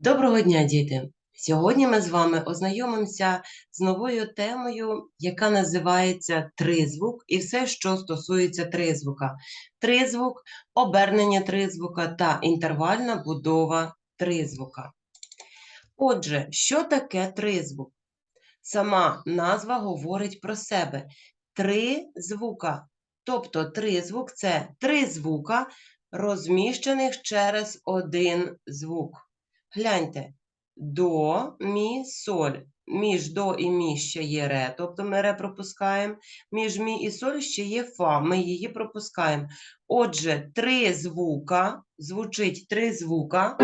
Доброго дня, діти! Сьогодні ми з вами ознайомимося з новою темою, яка називається тризвук і все, що стосується тризвука. Тризвук, обернення тризвука та інтервальна будова тризвука. Отже, що таке тризвук? Сама назва говорить про себе. Три звука. Тобто тризвук це три звука, розміщених через один звук. Гляньте, до, мі, соль. Між до і мі ще є ре, тобто ми ре пропускаємо. Між мі і соль ще є фа, ми її пропускаємо. Отже, три звука, звучить три звука,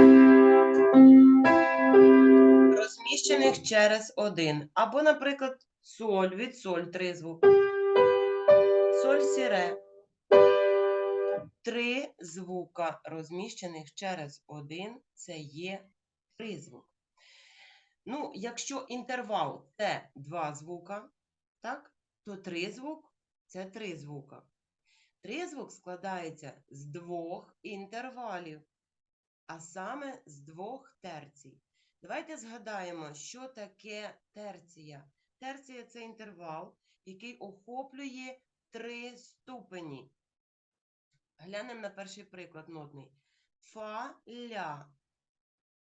розміщених через один. Або, наприклад, соль від соль три звуки. Соль сі ре. Три звука, розміщених через один, це є призвук. Ну, якщо інтервал це два звука, так, то тризвук це три звука. Тризвук складається з двох інтервалів, а саме з двох терцій. Давайте згадаємо, що таке терція. Терція це інтервал, який охоплює три ступені. Глянемо на перший приклад нотний. Фа, ля.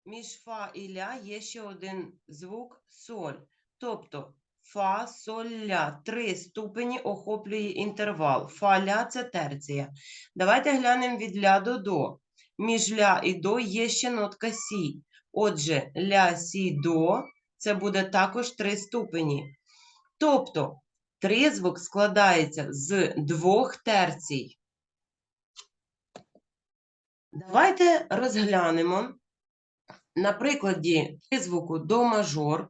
Між фа і ля є ще один звук соль. Тобто фа, соль, ля. Три ступені охоплює інтервал. Фа, ля це терція. Давайте глянемо від ля до до. Між ля і до є ще нотка сі. Отже, ля, сі, до це буде також три ступені. Тобто, тризвук складається з двох терцій. Давайте розглянемо на прикладі тризвуку до мажор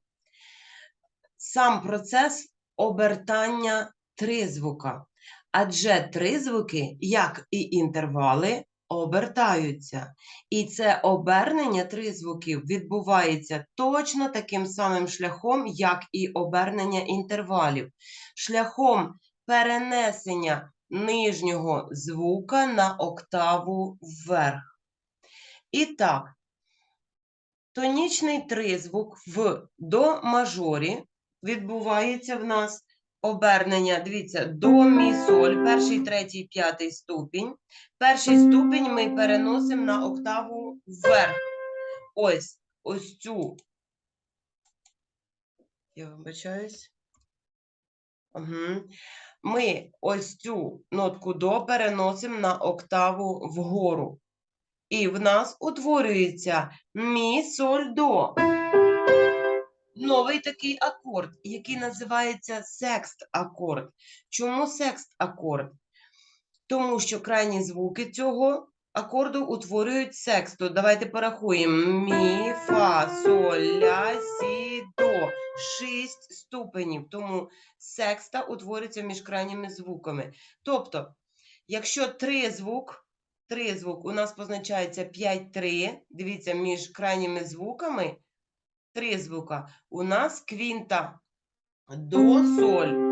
сам процес обертання тризвука. Адже тризвуки, як і інтервали, обертаються. І це обернення тризвуків відбувається точно таким самим шляхом, як і обернення інтервалів. Шляхом перенесення нижнього звука на октаву вверх. І так, тонічний тризвук в до мажорі відбувається в нас обернення, дивіться, до мі соль, перший, третій, п'ятий ступінь. Перший ступінь ми переносимо на октаву вверх. Ось, ось цю. Я вибачаюсь. Угу. Ми ось цю нотку до переносимо на октаву вгору. І в нас утворюється мі, соль, до. Новий такий акорд, який називається секст акорд. Чому секст акорд? Тому що крайні звуки цього акорду утворюють сексту. Давайте порахуємо. Мі, фа, соль, ля, сі, до. Шість ступенів. Тому секста утворюється між крайніми звуками. Тобто, якщо три звук, три звук у нас позначається 5-3, дивіться, між крайніми звуками три звука. У нас квінта до соль.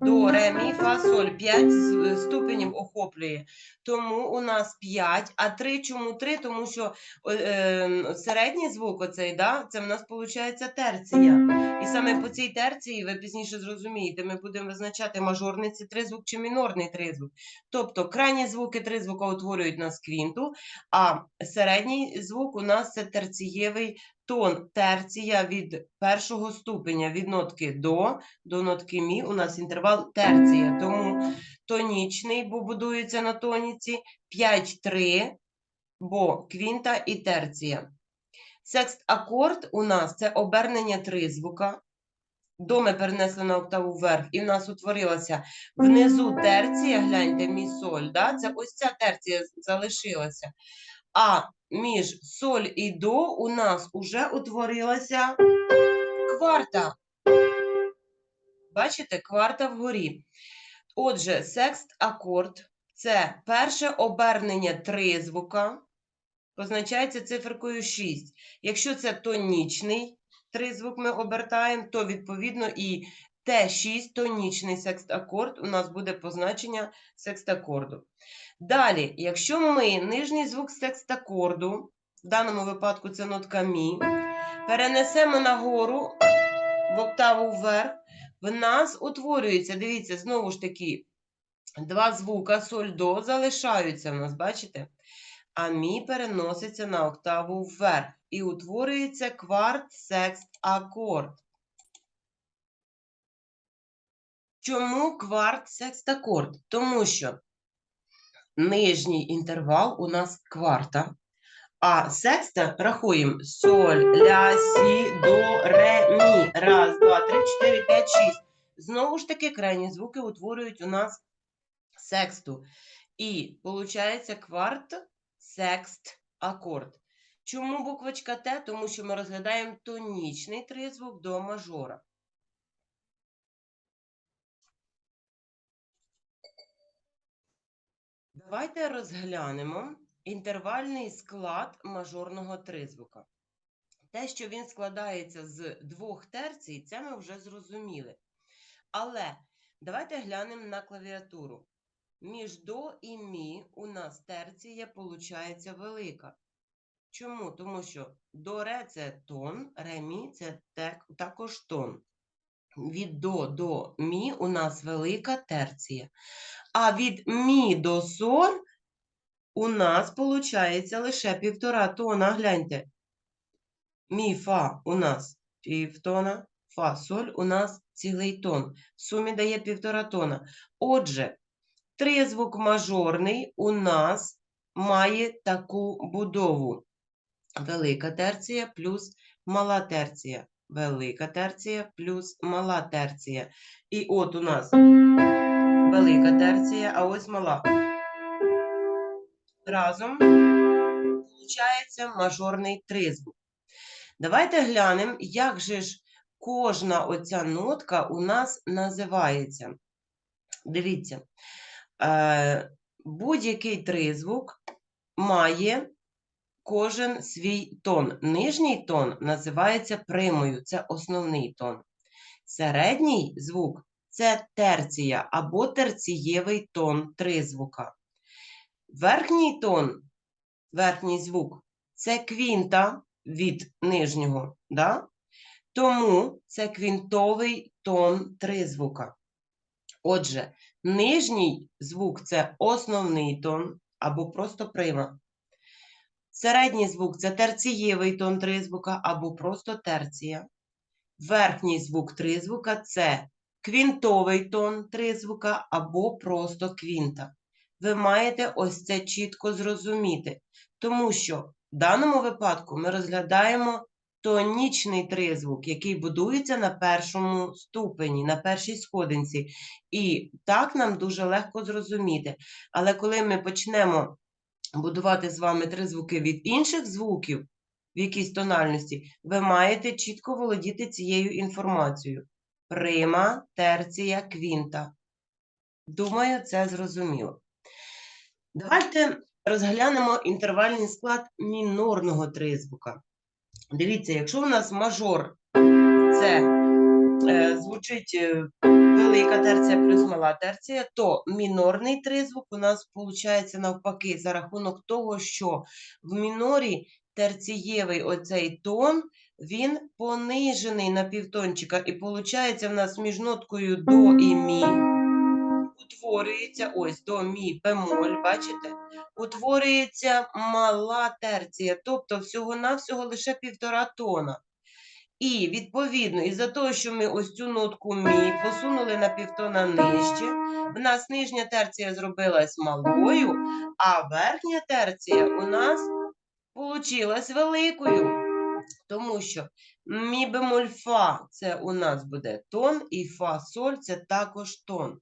До, ре, мі, фа, соль. 5 ступенів охоплює. Тому у нас 5, а 3 чому 3? Тому що е, е, середній звук оцей, да, це в нас виходить терція. І саме по цій терції, ви пізніше зрозумієте, ми будемо визначати мажорний це тризвук чи мінорний тризвук. Тобто крайні звуки тризвука утворюють у нас квінту, а середній звук у нас це терцієвий тон, терція від першого ступеня, від нотки до до нотки мі, у нас інтервал терція. Тому тонічний, бо будується на тоніці, 5-3, бо квінта і терція. Секст акорд у нас це обернення тризвука. До ми перенесли на октаву вверх, і в нас утворилася внизу терція, гляньте, мі соль, да? це ось ця терція залишилася. А між соль і до у нас уже утворилася кварта. Бачите, кварта вгорі. Отже, секст акорд це перше обернення тризвука, позначається циферкою 6. Якщо це тонічний тризвук ми обертаємо, то відповідно і Т6 тонічний секст-акорд у нас буде позначення секст-акорду. Далі, якщо ми нижній звук секст-акорду в даному випадку це нотка мі, перенесемо нагору в октаву вверх, в нас утворюється, дивіться, знову ж таки, два звука соль до залишаються в нас, бачите? А мі переноситься на октаву вверх і утворюється кварт секст акорд. Чому кварт секст акорд? Тому що нижній інтервал у нас кварта, а секста рахуємо соль, ля, сі, до, ре, мі. Раз, два, три, чотири, п'ять, шість. Знову ж таки, крайні звуки утворюють у нас сексту. І виходить кварт секст акорд. Чому буквочка Т? Тому що ми розглядаємо тонічний тризвук до мажора. Давайте розглянемо інтервальний склад мажорного тризвука. Те, що він складається з двох терцій, це ми вже зрозуміли. Але давайте глянемо на клавіатуру. Між до і мі у нас терція получається велика. Чому? Тому що до ре це тон, ре мі це також тон. Від до до мі у нас велика терція. А від мі до соль у нас виходить лише півтора тона. Гляньте. Мі фа у нас півтона, фа соль у нас цілий тон. В сумі дає півтора тона. Отже, тризвук мажорний у нас має таку будову. Велика терція плюс мала терція. Велика терція плюс мала терція. І от у нас велика терція, а ось мала. Разом виходить мажорний тризвук. Давайте глянемо, як же ж кожна оця нотка у нас називається. Дивіться, е, будь-який тризвук має кожен свій тон. Нижній тон називається примою, це основний тон. Середній звук це терція або терцієвий тон тризвука. Верхній тон, верхній звук це квінта від нижнього, да? тому це квінтовий тон тризвука. Отже, нижній звук це основний тон або просто прима. Середній звук це терцієвий тон тризвука або просто терція. Верхній звук тризвука це квінтовий тон тризвука або просто квінта. Ви маєте ось це чітко зрозуміти, тому що в даному випадку ми розглядаємо тонічний тризвук, який будується на першому ступені, на першій сходинці. І так нам дуже легко зрозуміти. Але коли ми почнемо будувати з вами тризвуки від інших звуків в якійсь тональності, ви маєте чітко володіти цією інформацією. Прима, терція, квінта. Думаю, це зрозуміло. Давайте розглянемо інтервальний склад мінорного тризвука. Дивіться, якщо у нас мажор це е, звучить е, велика терція плюс мала терція, то мінорний тризвук у нас виходить навпаки за рахунок того, що в мінорі терцієвий оцей тон, він понижений на півтончика, і виходить в нас між ноткою до і мі. Утворюється ось до мі бемоль, бачите? Утворюється мала терція, тобто всього-навсього лише півтора тона. І відповідно, із-за того, що ми ось цю нотку мі посунули на півтона нижче, в нас нижня терція зробилась малою, а верхня терція у нас получилась великою. Тому що мі бемоль фа це у нас буде тон, і фа соль це також тон.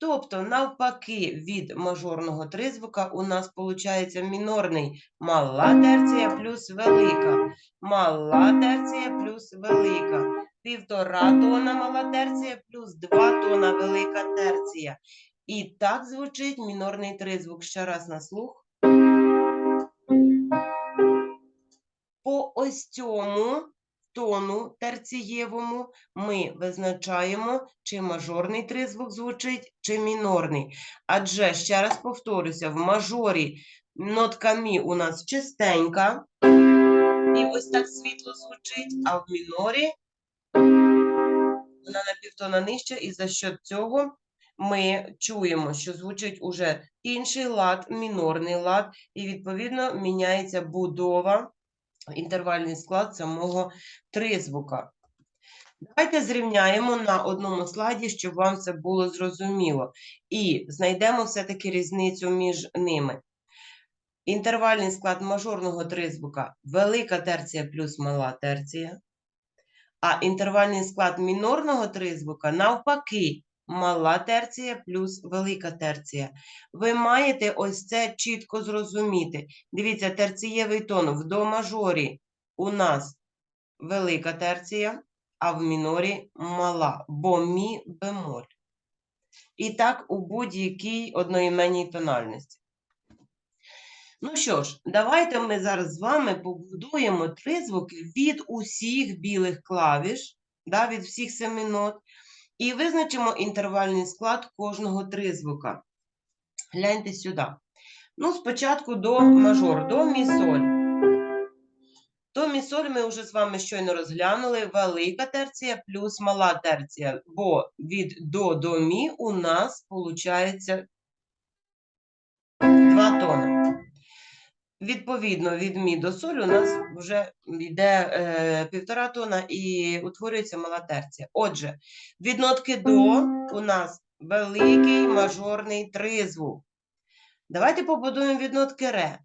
Тобто, навпаки, від мажорного тризвука у нас виходить мінорний мала терція плюс велика. Мала терція плюс велика. Півтора тона мала терція плюс два тона велика терція. І так звучить мінорний тризвук. Ще раз на слух. По ось цьому тону терцієвому ми визначаємо, чи мажорний тризвук звучить, чи мінорний. Адже, ще раз повторюся, в мажорі Нотка мі у нас чистенька. І ось так світло звучить, а в мінорі вона на півтона нижча, і за що цього ми чуємо, що звучить уже інший лад, мінорний лад, і відповідно міняється будова, інтервальний склад самого тризвука. Давайте зрівняємо на одному слайді, щоб вам це було зрозуміло. І знайдемо все-таки різницю між ними. Інтервальний склад мажорного тризвука велика терція плюс мала терція. А інтервальний склад мінорного тризвука навпаки, мала терція плюс велика терція. Ви маєте ось це чітко зрозуміти. Дивіться, терцієвий тон в до мажорі у нас велика терція, а в мінорі мала, бо мі бемоль. І так у будь-якій одноіменній тональності. Ну що ж, давайте ми зараз з вами побудуємо тризвуки від усіх білих клавіш, да, від всіх семи нот, і визначимо інтервальний склад кожного тризвука. Гляньте сюди. Ну, спочатку до мажор, до мі соль. До мі соль ми вже з вами щойно розглянули велика терція плюс мала терція, бо від до до мі у нас виходить два тони. Відповідно, від мі до соль у нас вже йде е, півтора тона і утворюється мала терція. Отже, від нотки до у нас великий мажорний тризвук. Давайте побудуємо від нотки ре.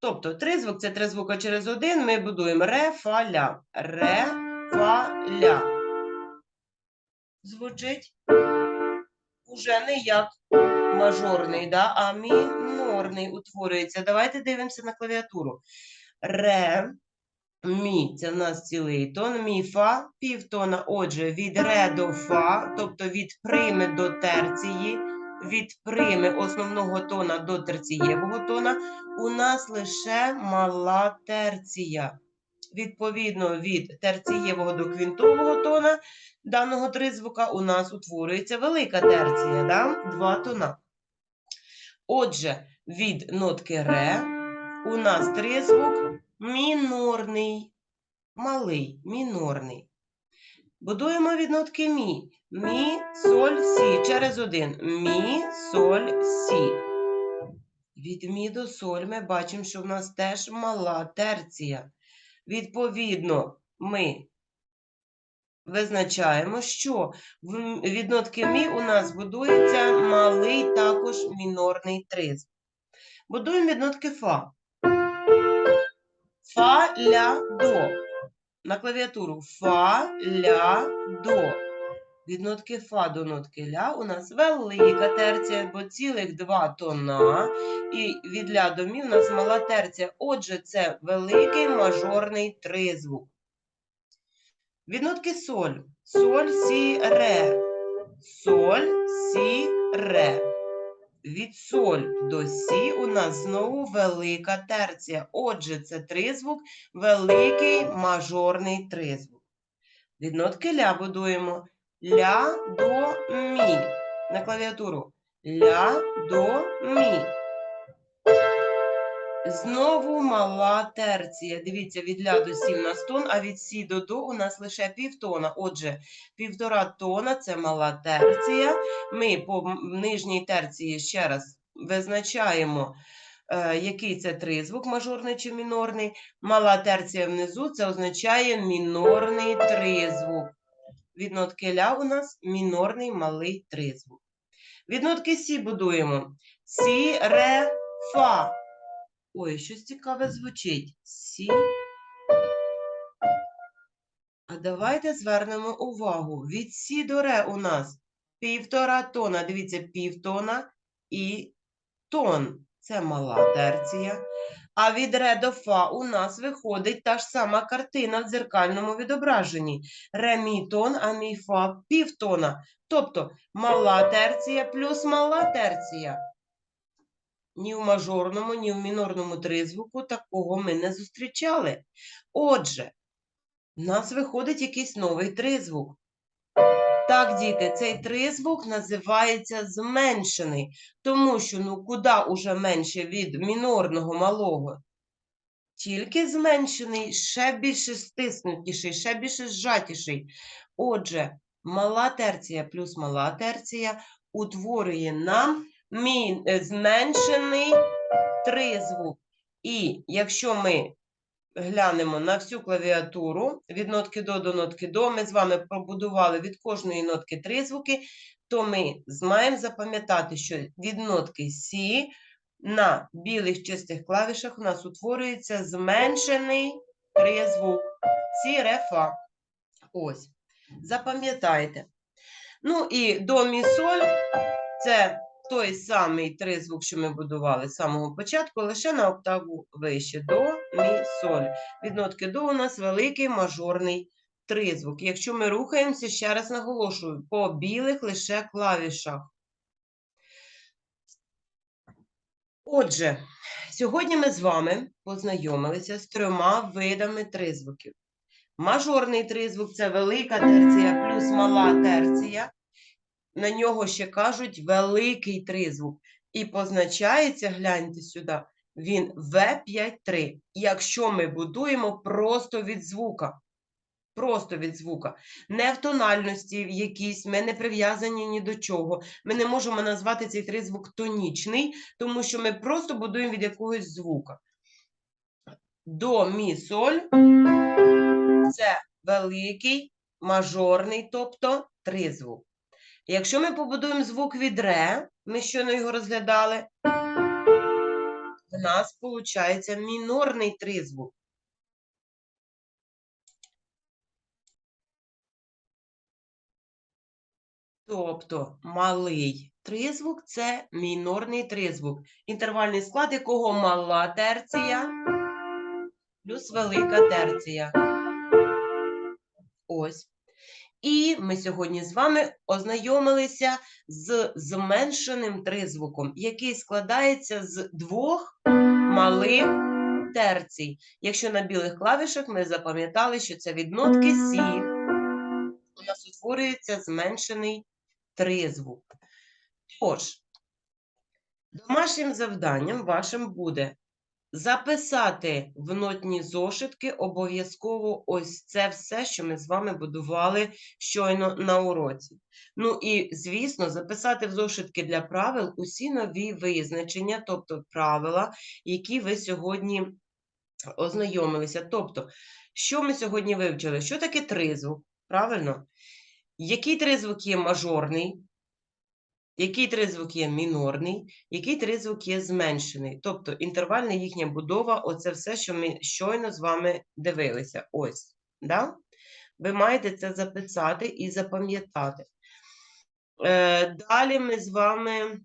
Тобто тризвук це три звука через один. Ми будуємо ре, фа, ля. Ре, фа, ля. Звучить уже не як мажорний, да? а мінорний утворюється. Давайте дивимося на клавіатуру. Ре, мі це в нас цілий тон, мі, фа, півтона. Отже, від ре до фа, тобто від прими до терції, від прими основного тона до терцієвого тона, у нас лише мала терція. Відповідно, від терцієвого до квінтового тона даного тризвука у нас утворюється велика терція, да? два тона. Отже, від нотки ре у нас тризвук мінорний, малий, мінорний. Будуємо від нотки мі. Мі, соль, сі. Через один. Мі, соль, сі. Від мі до соль ми бачимо, що в нас теж мала терція. Відповідно, ми визначаємо, що від нотки мі у нас будується малий також мінорний тризвук. Будуємо від нотки фа. Фа, ля, до. На клавіатуру фа, ля, до. Від нотки фа до нотки ля у нас велика терція, бо цілих два тона. І від ля до мі у нас мала терція. Отже, це великий мажорний тризвук. Від нотки соль. Соль, сі, ре. Соль, сі, ре. Від соль до сі у нас знову велика терція. Отже, це тризвук, великий мажорний тризвук. Від нотки ля будуємо ля до мі. На клавіатуру. Ля до мі. Знову мала терція. Дивіться, від ля до сі у нас тон, а від сі до до у нас лише півтона. Отже, півтора тона це мала терція. Ми по нижній терції ще раз визначаємо, е, який це тризвук, мажорний чи мінорний. Мала терція внизу це означає мінорний тризвук. Від нотки ля у нас мінорний малий тризвук. Від нотки сі будуємо. Сі, ре, фа. Ой, щось цікаве звучить. Сі. А давайте звернемо увагу. Від сі до ре у нас півтора тона. Дивіться, півтона і тон. Це мала терція. А від ре до фа у нас виходить та ж сама картина в дзеркальному відображенні. Ре мі тон, а мі фа півтона. Тобто мала терція плюс мала терція. Ні в мажорному, ні в мінорному тризвуку такого ми не зустрічали. Отже, в нас виходить якийсь новий тризвук. Так, діти, цей тризвук називається зменшений, тому що ну куди уже менше від мінорного малого? Тільки зменшений, ще більше стиснутіший, ще більше зжатіший. Отже, мала терція плюс мала терція утворює нам мін... е, зменшений тризвук. І якщо ми глянемо на всю клавіатуру від нотки до до нотки до, ми з вами побудували від кожної нотки три звуки, то ми маємо запам'ятати, що від нотки Сі на білих чистих клавішах у нас утворюється зменшений тризвук. Сі, ре, фа. Ось. Запам'ятайте. Ну і до мі соль це той самий тризвук, що ми будували з самого початку, лише на октаву вище. До, мі, соль. Від нотки до у нас великий мажорний тризвук. Якщо ми рухаємося, ще раз наголошую, по білих лише клавішах. Отже, сьогодні ми з вами познайомилися з трьома видами тризвуків. Мажорний тризвук це велика терція плюс мала терція. На нього ще кажуть великий тризвук. І позначається, гляньте сюди, він В5-3. Якщо ми будуємо просто від звука. Просто від звука. Не в тональності якійсь, ми не прив'язані ні до чого. Ми не можемо назвати цей тризвук тонічний, тому що ми просто будуємо від якогось звука. До, мі, соль це великий, мажорний, тобто тризвук. Якщо ми побудуємо звук від ре, ми щойно його розглядали, в нас виходить мінорний тризвук. Тобто малий тризвук це мінорний тризвук, інтервальний склад якого мала терція плюс велика терція. Ось. І ми сьогодні з вами ознайомилися з зменшеним тризвуком, який складається з двох малих терцій. Якщо на білих клавішах ми запам'ятали, що це від нотки Сі, у нас утворюється зменшений тризвук. Тож, домашнім завданням вашим буде записати в нотні зошитки обов'язково ось це все, що ми з вами будували щойно на уроці. Ну і, звісно, записати в зошитки для правил усі нові визначення, тобто правила, які ви сьогодні ознайомилися. Тобто, що ми сьогодні вивчили? Що таке тризвук? Правильно? Який тризвук є мажорний? Який тризвук є мінорний, який тризвук є зменшений. Тобто інтервальна їхня будова оце все, що ми щойно з вами дивилися. Ось. Да? Ви маєте це записати і запам'ятати. Е, далі ми з вами,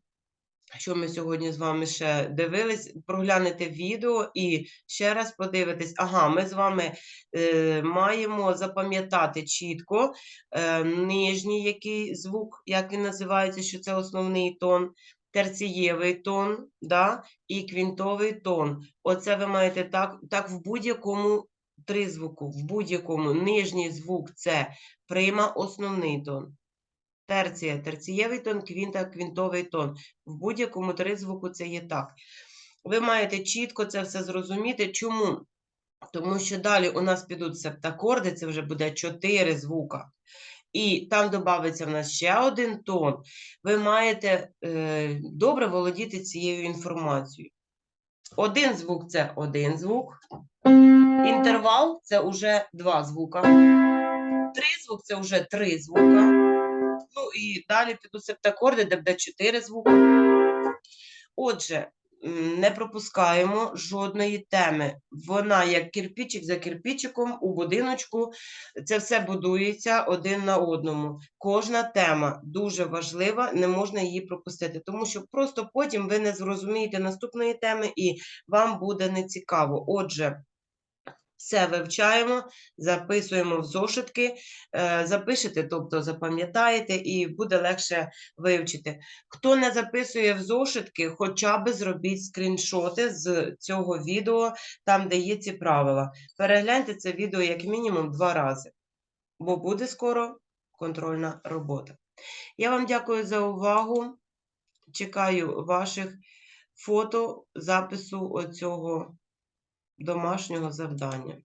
що ми сьогодні з вами ще дивились, проглянете відео і ще раз подивитесь. Ага, ми з вами е, маємо запам'ятати чітко е, нижній який звук, як він називається, що це основний тон, терцієвий тон, да, і квінтовий тон. Оце ви маєте так, так в будь-якому тризвуку, в будь-якому нижній звук це прима, основний тон. Терція, терцієвий тон, квінта, квінтовий тон. В будь-якому тризвуку це є так. Ви маєте чітко це все зрозуміти. Чому? Тому що далі у нас підуть септакорди, це вже буде 4 звука. І там додається в нас ще один тон. Ви маєте е, добре володіти цією інформацією. Один звук це один звук. Інтервал це вже два звука. Тризвук це вже три звука. Ну і далі підуть септакорди, де буде чотири звуки. Отже, не пропускаємо жодної теми. Вона як кирпичик за кирпичиком у будиночку. Це все будується один на одному. Кожна тема дуже важлива, не можна її пропустити, тому що просто потім ви не зрозумієте наступної теми і вам буде нецікаво. Отже, все вивчаємо, записуємо в зошитки, е, запишете, тобто запам'ятаєте, і буде легше вивчити. Хто не записує в зошитки, хоча б зробіть скріншоти з цього відео, там, де є ці правила. Перегляньте це відео як мінімум два рази, бо буде скоро контрольна робота. Я вам дякую за увагу. Чекаю ваших фото запису оцього домашнього завдання.